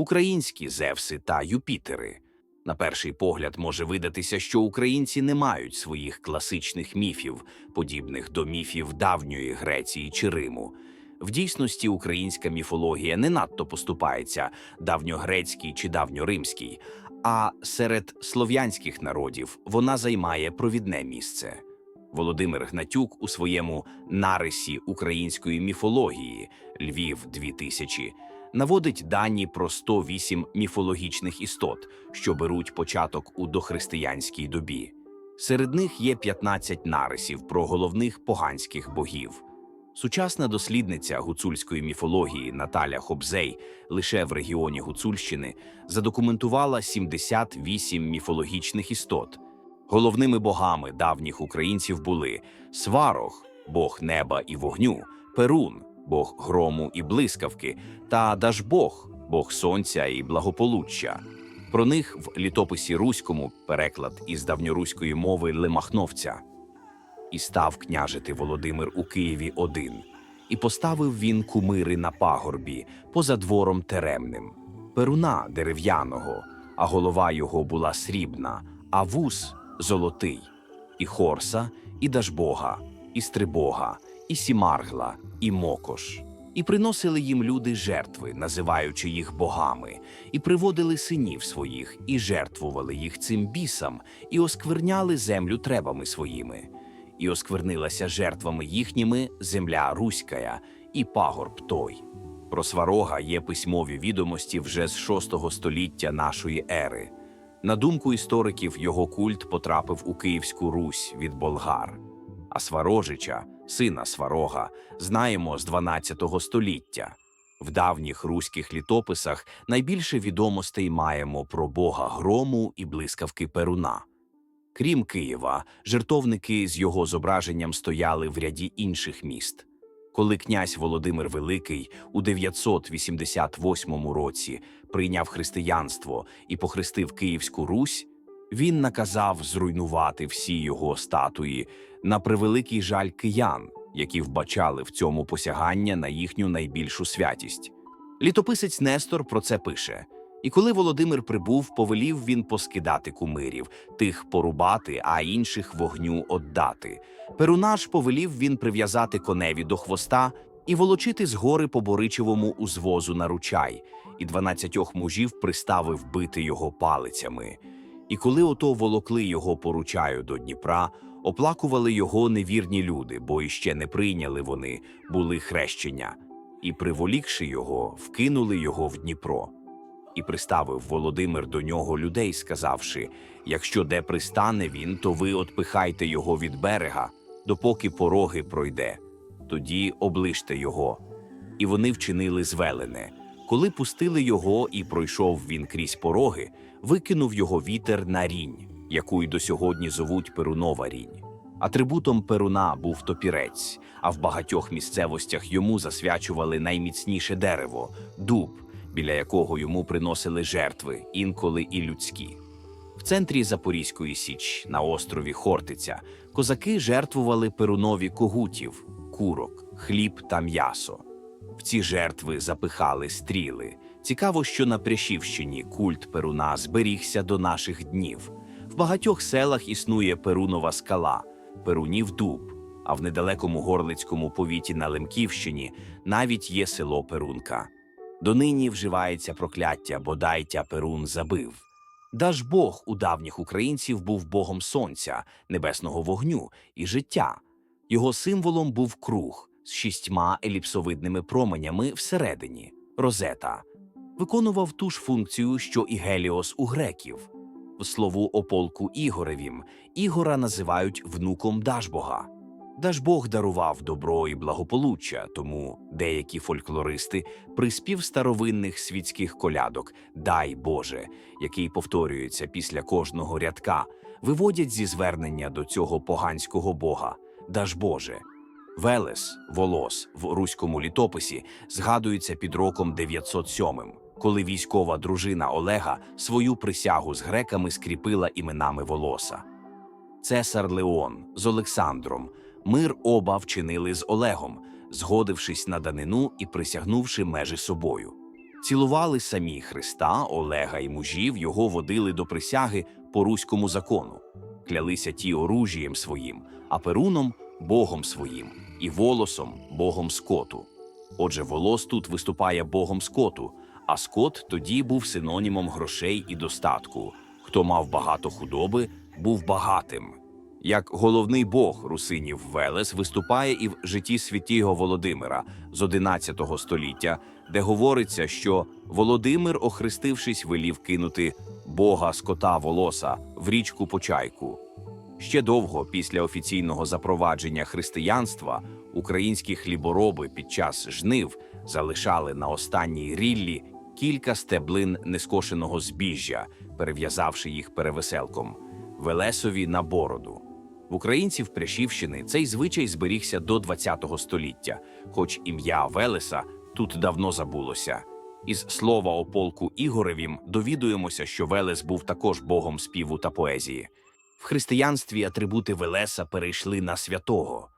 українські Зевси та Юпітери. На перший погляд може видатися, що українці не мають своїх класичних міфів, подібних до міфів давньої Греції чи Риму. В дійсності українська міфологія не надто поступається давньогрецькій чи давньоримській, а серед слов'янських народів вона займає провідне місце. Володимир Гнатюк у своєму нарисі української міфології Львів 2000 наводить дані про 108 міфологічних істот, що беруть початок у дохристиянській добі. Серед них є 15 нарисів про головних поганських богів. Сучасна дослідниця гуцульської міфології Наталя Хобзей лише в регіоні Гуцульщини задокументувала 78 міфологічних істот. Головними богами давніх українців були Сварог, бог неба і вогню, Перун, бог грому і блискавки, та Дажбог, бог сонця і благополуччя. Про них в літописі руському переклад із давньоруської мови Лемахновця. І став княжити Володимир у Києві один, і поставив він кумири на пагорбі поза двором теремним, перуна дерев'яного, а голова його була срібна, а вус золотий, і хорса, і дажбога, і стрибога, і сімаргла, і мокош. І приносили їм люди жертви, називаючи їх богами, і приводили синів своїх, і жертвували їх цим бісам, і оскверняли землю требами своїми. І осквернилася жертвами їхніми земля Руськая і пагорб той. Про сварога є письмові відомості вже з VI століття нашої ери. На думку істориків, його культ потрапив у Київську Русь від болгар. А Сварожича, сина Сварога, знаємо з 12 століття. В давніх руських літописах найбільше відомостей маємо про бога грому і блискавки Перуна. Крім Києва, жертовники з його зображенням стояли в ряді інших міст. Коли князь Володимир Великий у 988 році прийняв християнство і похрестив Київську Русь, він наказав зруйнувати всі його статуї на превеликий жаль киян, які вбачали в цьому посягання на їхню найбільшу святість. Літописець Нестор про це пише. І коли Володимир прибув, повелів він поскидати кумирів, тих порубати, а інших вогню отдати. Перунаш повелів він прив'язати коневі до хвоста і волочити з гори по Боричевому узвозу на ручай, і дванадцятьох мужів приставив бити його палицями. І коли ото волокли його по ручаю до Дніпра, оплакували його невірні люди, бо іще не прийняли вони, були хрещення, і, приволікши його, вкинули його в Дніпро. І приставив Володимир до нього людей, сказавши: якщо де пристане він, то ви отпихайте його від берега, допоки пороги пройде, тоді оближте його. І вони вчинили звелене. Коли пустили його і пройшов він крізь пороги, викинув його вітер на рінь, яку й до сьогодні зовуть Перунова рінь. Атрибутом Перуна був топірець, а в багатьох місцевостях йому засвячували найміцніше дерево дуб, біля якого йому приносили жертви, інколи і людські. В центрі Запорізької Січ на острові Хортиця козаки жертвували перунові когутів, курок, хліб та м'ясо. В ці жертви запихали стріли. Цікаво, що на Прящівщині культ Перуна зберігся до наших днів. В багатьох селах існує Перунова скала, Перунів дуб, а в недалекому горлицькому повіті на Лемківщині навіть є село Перунка. Донині вживається прокляття бодай тя Перун забив. Дажбог у давніх українців був богом сонця, небесного вогню і життя. Його символом був круг з шістьма еліпсовидними променями всередині розета. Виконував ту ж функцію, що і Геліос у греків. В слову о полку Ігоревім Ігора називають внуком Дажбога. Дажбог дарував добро і благополуччя, тому деякі фольклористи приспів старовинних світських колядок Дай Боже, який повторюється після кожного рядка, виводять зі звернення до цього поганського бога Дажбоже. Велес, волос в руському літописі згадується під роком 907, коли військова дружина Олега свою присягу з греками скріпила іменами волоса. Цесар Леон з Олександром мир оба вчинили з Олегом, згодившись на данину і присягнувши межі собою. Цілували самі Христа, Олега і мужів, його водили до присяги по руському закону. Клялися ті оружієм своїм, а перуном богом своїм, і волосом богом скоту. Отже, волос тут виступає богом скоту, а скот тоді був синонімом грошей і достатку. Хто мав багато худоби, був багатим. Як головний бог русинів Велес виступає і в житті святого Володимира з 11 століття, де говориться, що Володимир, охрестившись, велів кинути бога скота волоса в річку Почайку. Ще довго після офіційного запровадження християнства українські хлібороби під час жнив залишали на останній ріллі кілька стеблин нескошеного збіжжя, перев'язавши їх перевеселком, Велесові на бороду. В українців Прящівщини цей звичай зберігся до ХХ століття, хоч ім'я Велеса тут давно забулося. Із слова о полку Ігоревім довідуємося, що Велес був також богом співу та поезії. В християнстві атрибути Велеса перейшли на святого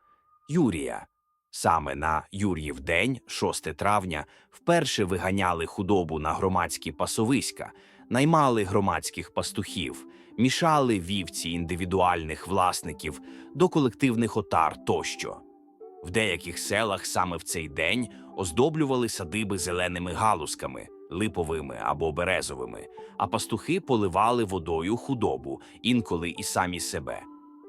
Юрія. Саме на Юріїв день, 6 травня, вперше виганяли худобу на громадські пасовиська, наймали громадських пастухів, мішали вівці індивідуальних власників до колективних отар тощо. В деяких селах саме в цей день оздоблювали садиби зеленими галузками, липовими або березовими, а пастухи поливали водою худобу, інколи і самі себе.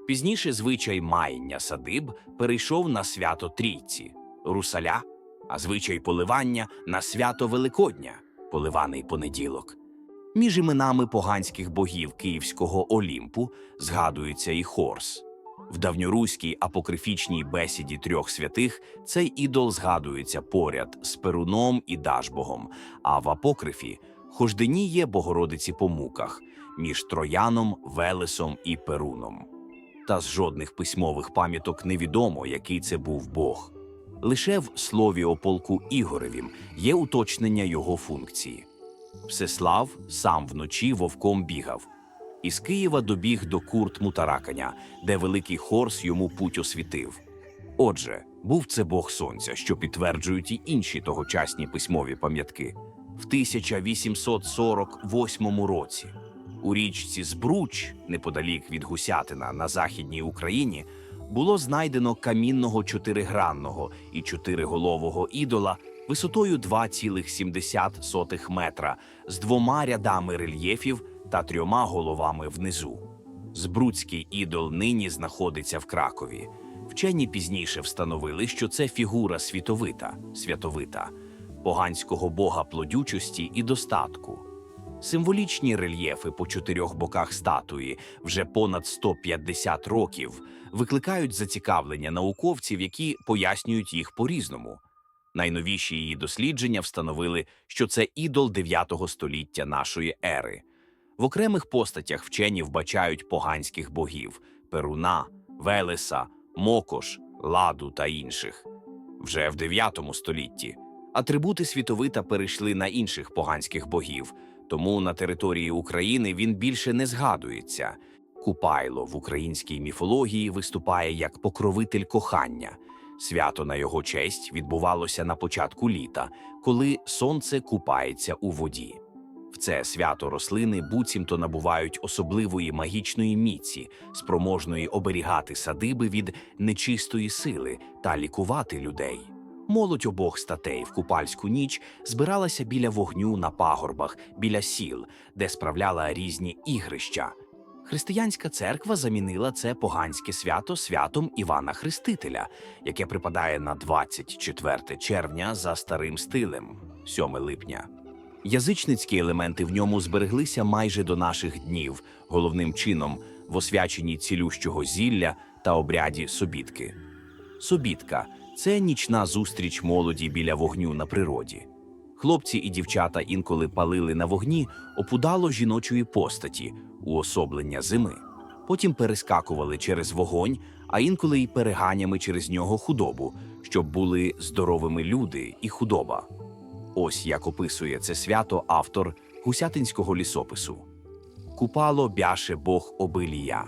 Пізніше звичай маяння садиб перейшов на свято Трійці, русаля, а звичай поливання на свято Великодня, поливаний понеділок. Між іменами поганських богів Київського Олімпу згадується і Хорс. В давньоруській апокрифічній бесіді трьох святих цей ідол згадується поряд з Перуном і Дажбогом, а в апокрифі хожденіє Богородиці по муках між Трояном, Велесом і Перуном. Та з жодних письмових пам'яток невідомо, який це був Бог. Лише в слові о полку Ігоревім є уточнення його функції. Всеслав сам вночі вовком бігав. Із Києва добіг до курт Мутараканя, де великий Хорс йому путь освітив. Отже, був це Бог Сонця, що підтверджують і інші тогочасні письмові пам'ятки. В 1848 році у річці Збруч, неподалік від Гусятина на Західній Україні, було знайдено камінного чотиригранного і чотириголового ідола висотою 2,7 метра з двома рядами рельєфів та трьома головами внизу. Збруцький ідол нині знаходиться в Кракові. Вчені пізніше встановили, що це фігура світовита, святовита, поганського бога плодючості і достатку. Символічні рельєфи по чотирьох боках статуї вже понад 150 років викликають зацікавлення науковців, які пояснюють їх по-різному. Найновіші її дослідження встановили, що це ідол 9 століття нашої ери. В окремих постатях вчені вбачають поганських богів Перуна, Велеса, Мокош, Ладу та інших. Вже в 9 столітті атрибути світовита перейшли на інших поганських богів, тому на території України він більше не згадується. Купайло в українській міфології виступає як покровитель кохання. Свято на його честь відбувалося на початку літа, коли сонце купається у воді. В це свято рослини буцімто набувають особливої магічної міці, спроможної оберігати садиби від нечистої сили та лікувати людей. Молодь обох статей в купальську ніч збиралася біля вогню на пагорбах, біля сіл, де справляла різні ігрища. Християнська церква замінила це поганське свято святом Івана Хрестителя, яке припадає на 24 червня за старим стилем, 7 липня. Язичницькі елементи в ньому збереглися майже до наших днів, головним чином в освяченні цілющого зілля та обряді собітки. Собітка це нічна зустріч молоді біля вогню на природі. Хлопці і дівчата інколи палили на вогні опудало жіночої постаті, уособлення зими. Потім перескакували через вогонь, а інколи й переганями через нього худобу, щоб були здоровими люди і худоба. Ось як описує це свято автор гусятинського лісопису. Купало бяше Бог обилія.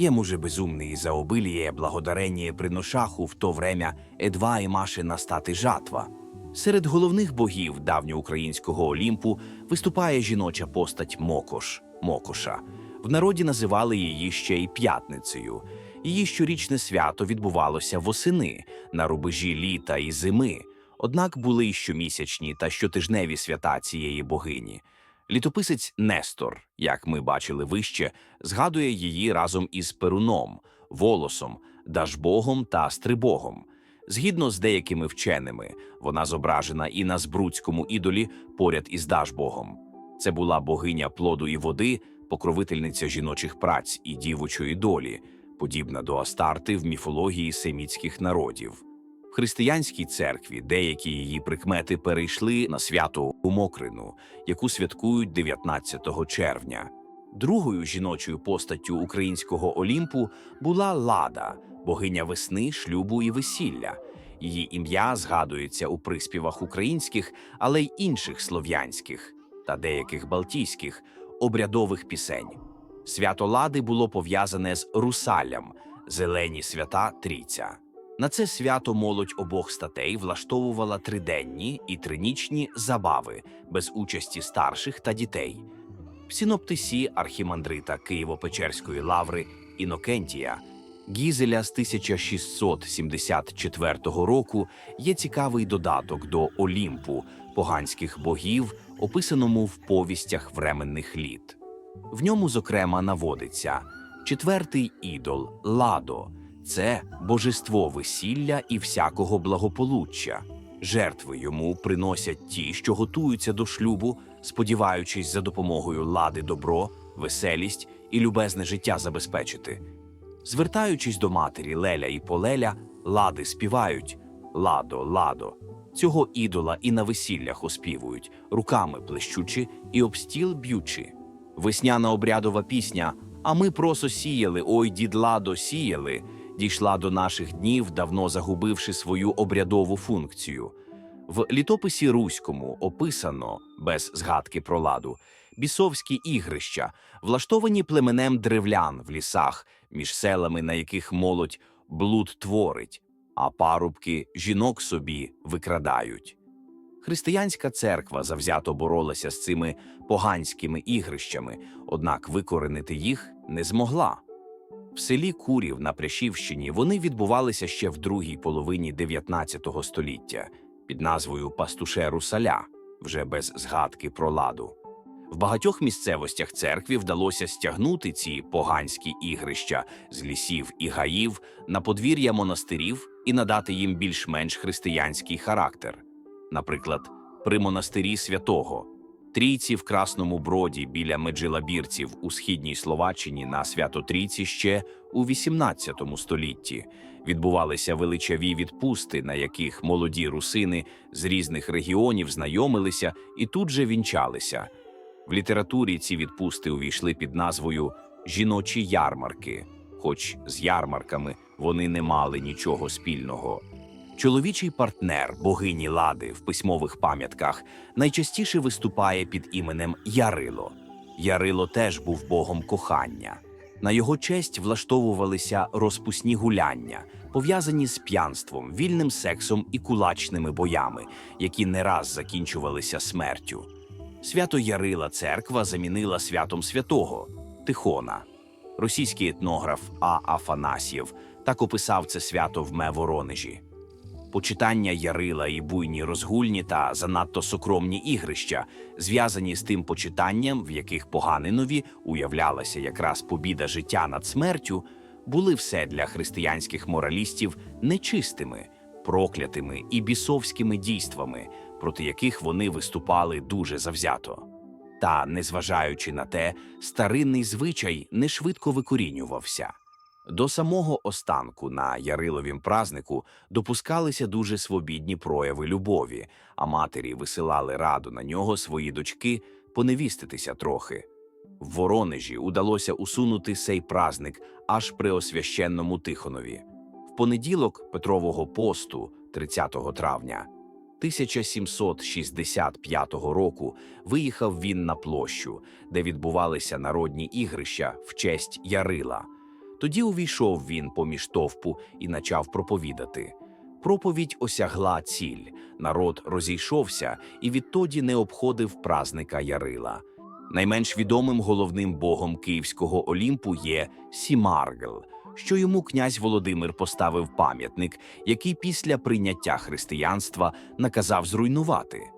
Ему же безумный за обилие благодарение приношаху в то время едва и маше настати жатва. Серед головних богів давньоукраїнського Олімпу виступає жіноча постать Мокош Мокоша. В народі називали її ще й п'ятницею. Її щорічне свято відбувалося восени на рубежі літа і зими. Однак були й щомісячні та щотижневі свята цієї богині. Літописець Нестор, як ми бачили вище, згадує її разом із Перуном, Волосом, Дажбогом та Стрибогом. Згідно з деякими вченими, вона зображена і на збруцькому ідолі поряд із Дажбогом. Це була богиня плоду і води, покровительниця жіночих праць і дівочої долі, подібна до Астарти в міфології семітських народів. В християнській церкві деякі її прикмети перейшли на свято у Мокрину, яку святкують 19 червня. Другою жіночою постаттю українського Олімпу була Лада, богиня весни, шлюбу і весілля. Її ім'я згадується у приспівах українських, але й інших слов'янських та деяких балтійських обрядових пісень. Свято Лади було пов'язане з русаллям, зелені свята Трійця. На це свято молодь обох статей влаштовувала триденні і тринічні забави без участі старших та дітей. В синоптисі архімандрита Києво-Печерської лаври Інокентія Гізеля з 1674 року є цікавий додаток до Олімпу поганських богів, описаному в повістях временних літ. В ньому, зокрема, наводиться четвертий ідол Ладо це божество весілля і всякого благополуччя. Жертви йому приносять ті, що готуються до шлюбу, сподіваючись за допомогою лади добро, веселість і любезне життя забезпечити. Звертаючись до матері Леля і Полеля, лади співають Ладо, ладо. Цього ідола і на весіллях оспівують, руками плещучи і об стіл б'ючи. Весняна обрядова пісня А ми просо сіяли, ой, дід ладо сіяли, дійшла до наших днів, давно загубивши свою обрядову функцію. В літописі руському описано, без згадки про ладу, бісовські ігрища, влаштовані племенем древлян в лісах, між селами, на яких молодь блуд творить, а парубки жінок собі викрадають. Християнська церква завзято боролася з цими поганськими ігрищами, однак викоренити їх не змогла. Селі Курів на Прящівщині вони відбувалися ще в другій половині 19 століття під назвою Пастуше Русаля, вже без згадки про ладу. В багатьох місцевостях церкві вдалося стягнути ці поганські ігрища з лісів і гаїв на подвір'я монастирів і надати їм більш-менш християнський характер. Наприклад, при монастирі святого Трійці в Красному Броді біля Меджилабірців у східній Словаччині на Свято-Трійці ще у XVIII столітті відбувалися величаві відпусти, на яких молоді русини з різних регіонів знайомилися і тут же вінчалися. В літературі ці відпусти увійшли під назвою жіночі ярмарки, хоч з ярмарками вони не мали нічого спільного. Чоловічий партнер богині Лади в письмових пам'ятках найчастіше виступає під іменем Ярило. Ярило теж був богом кохання. На його честь влаштовувалися розпусні гуляння, пов'язані з п'янством, вільним сексом і кулачними боями, які не раз закінчувалися смертю. Свято Ярила церква замінила святом святого Тихона. Російський етнограф А. Афанасьєв так описав це свято в Ме Воронежі. Почитання Ярила і буйні розгульні та занадто сокромні ігрища, зв'язані з тим почитанням, в яких поганинові уявлялася якраз побіда життя над смертю, були все для християнських моралістів нечистими, проклятими і бісовськими дійствами, проти яких вони виступали дуже завзято. Та, незважаючи на те, старинний звичай не швидко викорінювався. До самого останку на Яриловім празнику допускалися дуже свобідні прояви любові, а матері висилали раду на нього свої дочки поневіститися трохи. В Воронежі удалося усунути сей празник аж при освященному Тихонові. В понеділок Петрового посту, 30 травня 1765 року, виїхав він на площу, де відбувалися народні ігрища в честь Ярила. Тоді увійшов він поміж товпу і почав проповідати. Проповідь осягла ціль, народ розійшовся і відтоді не обходив празника Ярила. Найменш відомим головним богом Київського Олімпу є Сімаргл, що йому князь Володимир поставив пам'ятник, який після прийняття християнства наказав зруйнувати.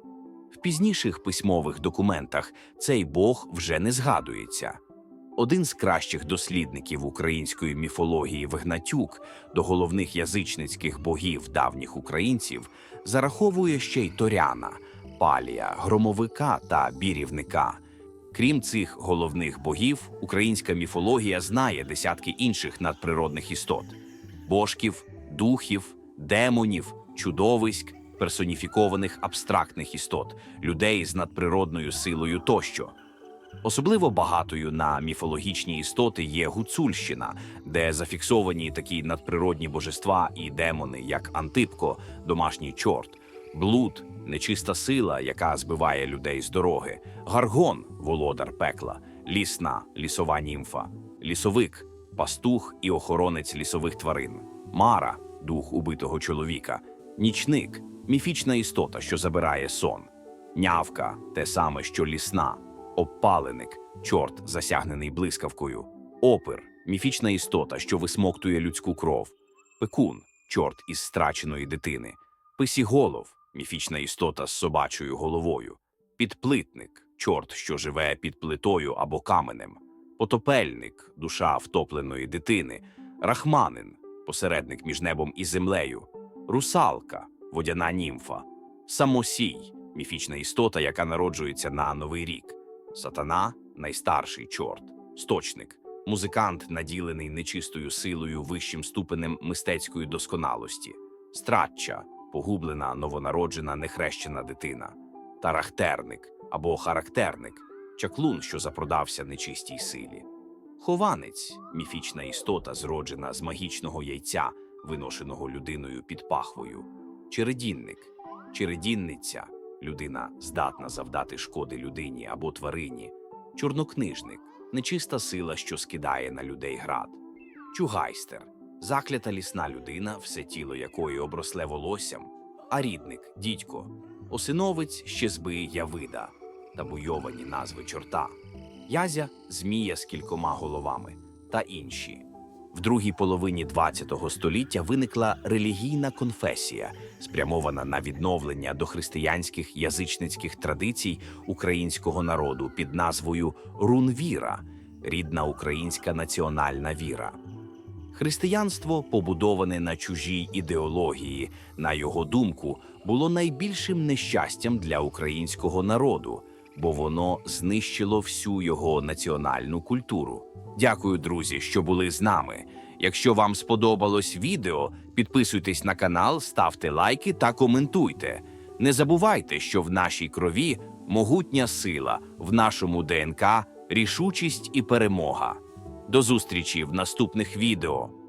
В пізніших письмових документах цей бог вже не згадується. Один з кращих дослідників української міфології Вигнатюк до головних язичницьких богів давніх українців зараховує ще й Торяна, Палія, Громовика та Бірівника. Крім цих головних богів, українська міфологія знає десятки інших надприродних істот: божків, духів, демонів, чудовиськ, персоніфікованих абстрактних істот, людей з надприродною силою тощо. Особливо багатою на міфологічні істоти є Гуцульщина, де зафіксовані такі надприродні божества і демони, як Антипко, домашній чорт, блуд, нечиста сила, яка збиває людей з дороги, Гаргон, володар пекла, лісна, лісова німфа, лісовик, пастух і охоронець лісових тварин, Мара, дух убитого чоловіка, нічник, міфічна істота, що забирає сон, нявка, те саме, що лісна. Обпаленик, чорт, засягнений блискавкою, опир, міфічна істота, що висмоктує людську кров, пекун, чорт із страченої дитини, писіголов, міфічна істота з собачою головою, підплитник, чорт, що живе під плитою або каменем, потопельник, душа втопленої дитини, рахманин, посередник між небом і землею, русалка, водяна німфа, самосій, міфічна істота, яка народжується на новий рік. Сатана найстарший чорт, сточник, музикант, наділений нечистою силою вищим ступенем мистецької досконалості, стратча, погублена новонароджена нехрещена дитина, тарахтерник або характерник, чаклун, що запродався нечистій силі, хованець, міфічна істота, зроджена з магічного яйця, виношеного людиною під пахвою, чередінник, чередінниця людина здатна завдати шкоди людині або тварині, чорнокнижник, нечиста сила, що скидає на людей град, чугайстер, заклята лісна людина, все тіло якої обросле волоссям, а рідник, дідько, осиновець щезби Явида та буйовані назви чорта, язя змія з кількома головами та інші. В другій половині ХХ століття виникла релігійна конфесія, спрямована на відновлення дохристиянських язичницьких традицій українського народу під назвою Рунвіра рідна українська національна віра. Християнство, побудоване на чужій ідеології, на його думку, було найбільшим нещастям для українського народу, бо воно знищило всю його національну культуру. Дякую, друзі, що були з нами. Якщо вам сподобалось відео, підписуйтесь на канал, ставте лайки та коментуйте. Не забувайте, що в нашій крові могутня сила, в нашому ДНК рішучість і перемога. До зустрічі в наступних відео.